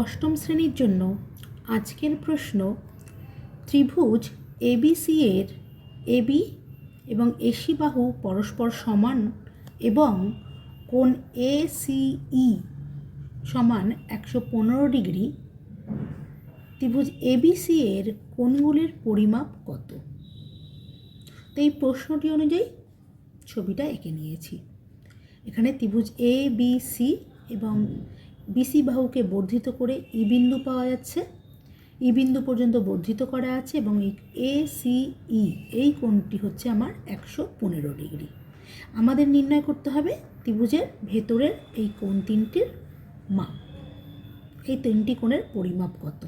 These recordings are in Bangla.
অষ্টম শ্রেণির জন্য আজকের প্রশ্ন, ত্রিভুজ এবিসি এর এবি এবং এসি বাহু পরস্পর সমান এবং কোণ এসিই সমান একশো পনেরো ডিগ্রি, ত্রিভুজ এবিসি এর কোণগুলির পরিমাপ কত? তো এই প্রশ্নটি অনুযায়ী ছবিটা এঁকে নিয়েছি। এখানে ত্রিভুজ এ বি সি এবং বিসি বাহুকে বর্ধিত করে ই বিন্দু পাওয়া যাচ্ছে। ই বিন্দু পর্যন্ত বর্ধিত করা আছে এবং এই এ সি ই এই কোণটি হচ্ছে আমার একশো পনেরো ডিগ্রি। আমাদের নির্ণয় করতে হবে ত্রিভুজের ভেতরের এই কোণ তিনটির মাপ। এই তিনটি কোণের পরিমাপ কত?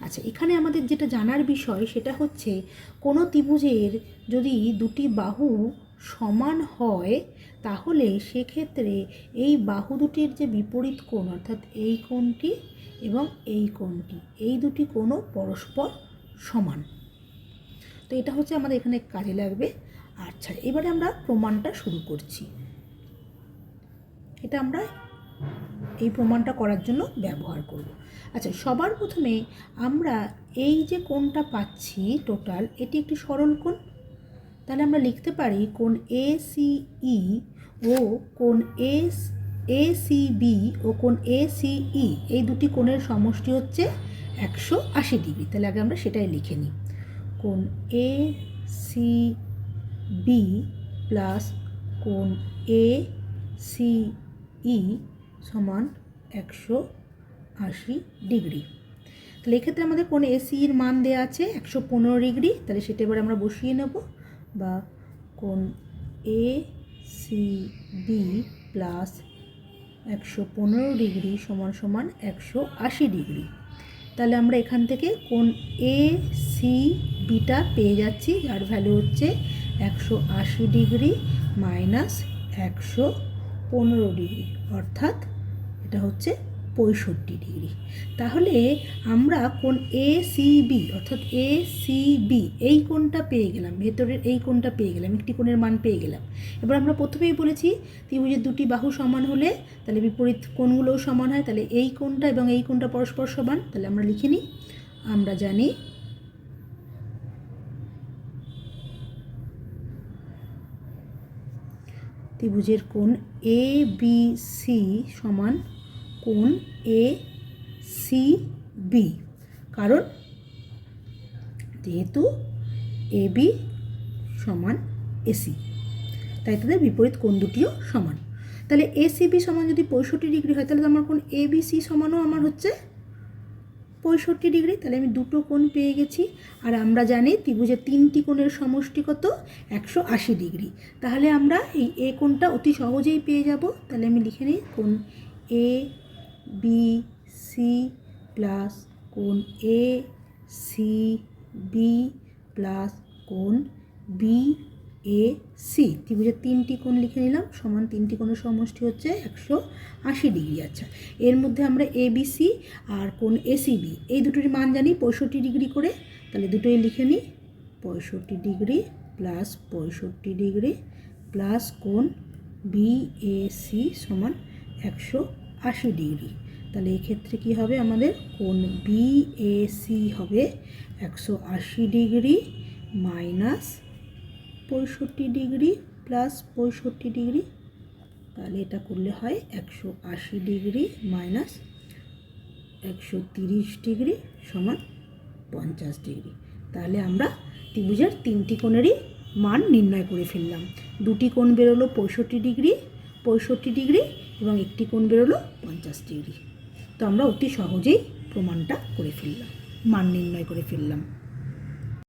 আচ্ছা এখানে আমাদের যেটা জানার বিষয় সেটা হচ্ছে, কোনো ত্রিভুজের যদি দুটি বাহু সমান হয় তাহলে সেক্ষেত্রে এই বাহু দুটির যে বিপরীত কোণ, অর্থাৎ এই কোণটি এবং এই কোণটি, এই দুটি কোণও পরস্পর সমান। তো এটা হচ্ছে আমাদের এখানে কাজে লাগবে। আচ্ছা এবারে আমরা প্রমাণটা শুরু করছি। এটা আমরা এই প্রমাণটা করার জন্য ব্যবহার করব। আচ্ছা সবার প্রথমে আমরা এই যে কোণটা পাচ্ছি টোটাল, এটি একটি সরল কোণ? তাহলে আমরা লিখতে পারি কোন এ ই ও কোন এস এ সি বি ও কোন এ সি ই এই দুটি কোণের সমষ্টি হচ্ছে একশো আশি ডিগ্রি। তাহলে আগে আমরা সেটাই লিখে নিই। কোন এ সি বি প্লাস কোন এ সি ই সমান একশো আশি ডিগ্রি। তাহলে এক্ষেত্রে আমাদের কোন এসির মান দেওয়া আছে একশো পনেরো ডিগ্রি। তাহলে সেটা এবার আমরা বসিয়ে নেব। বা কোন এ সি বি প্লাস একশো পনেরো ডিগ্রি সমান সমান একশো আশি ডিগ্রি। তাহলে আমরা এখান থেকে কোন এ সি বিটা পেয়ে যাচ্ছি। যার ভ্যালু হচ্ছে একশো আশি ডিগ্রি মাইনাস একশো পনেরো ডিগ্রি। অর্থাৎ এটা হচ্ছে পঁয়ষট্টি ডিগ্রি। তাহলে আমরা কোন এ সি বি অর্থাৎ এ সি বি এই কোণটা পেয়ে গেলাম, ভেতরের এই কোণটা পেয়ে গেলাম, একটি কোণের মান পেয়ে গেলাম। এবার আমরা প্রথমেই বলেছি ত্রিভুজের দুটি বাহু সমান হলে তাহলে বিপরীত কোণগুলোও সমান হয়, তাহলে এই কোণটা এবং এই কোণটা পরস্পর সমান, তাহলে আমরা লিখে নিই, আমরা জানি ত্রিভুজের কোণ এ বি সি সমান কোণ এ সি বি কারণ যেহেতু এ বি সমান এসি তাই তাদের বিপরীত কোণ দুটিও সমান। তাহলে এসিবি সমান যদি পঁয়ষট্টি ডিগ্রি হয়, তাহলে আমার কোণ এ বি সি সমানও আমার হচ্ছে পঁয়ষট্টি ডিগ্রি। তাহলে আমি দুটো কোণ পেয়ে গেছি। আর আমরা জানি ত্রিভুজের তিনটি কোণের সমষ্টি কত? একশো আশি ডিগ্রি। তাহলে আমরা এই এ কোণটা অতি সহজেই পেয়ে যাব। তাহলে আমি লিখে নিই কোণ এ বি সি প্লাস কোণ এ সি বি প্লাস কোণ বি এ সি ত্রিভুজের তিনটি কোণ লিখে নিলাম, সমান তিনটি কোণের সমষ্টি হচ্ছে একশো আশি ডিগ্রি। আচ্ছা এর মধ্যে আমরা এ বি সি আর কোণ এসিবি এই দুটোর মান জানি পঁয়ষট্টি ডিগ্রি করে, তাহলে দুটোই লিখে নিই, পঁয়ষট্টি ডিগ্রি প্লাস পঁয়ষট্টি ডিগ্রি প্লাস কোণ বি এ সি সমান একশো আশি ডিগ্রি। তাহলে এক্ষেত্রে কী হবে আমাদের? কোন বি এ সি হবে একশো আশি ডিগ্রি মাইনাস পঁয়ষট্টি ডিগ্রি প্লাস পঁয়ষট্টি ডিগ্রি। তাহলে এটা করলে হয় একশো আশি ডিগ্রি মাইনাস একশো তিরিশ ডিগ্রি সমান পঞ্চাশ ডিগ্রি। তাহলে আমরা ত্রিভুজের তিনটি কোণেরই মান নির্ণয় করে ফেললাম। দুটি কোণ বেরোলো পঁয়ষট্টি ডিগ্রি পঁয়ষট্টি ডিগ্রি এবং একটি কোণ বেরোলো পঞ্চাশ ডিগ্রি। তো আমরা অতি সহজেই প্রমাণটা করে ফেললাম, মান নির্ণয় করে ফেললাম।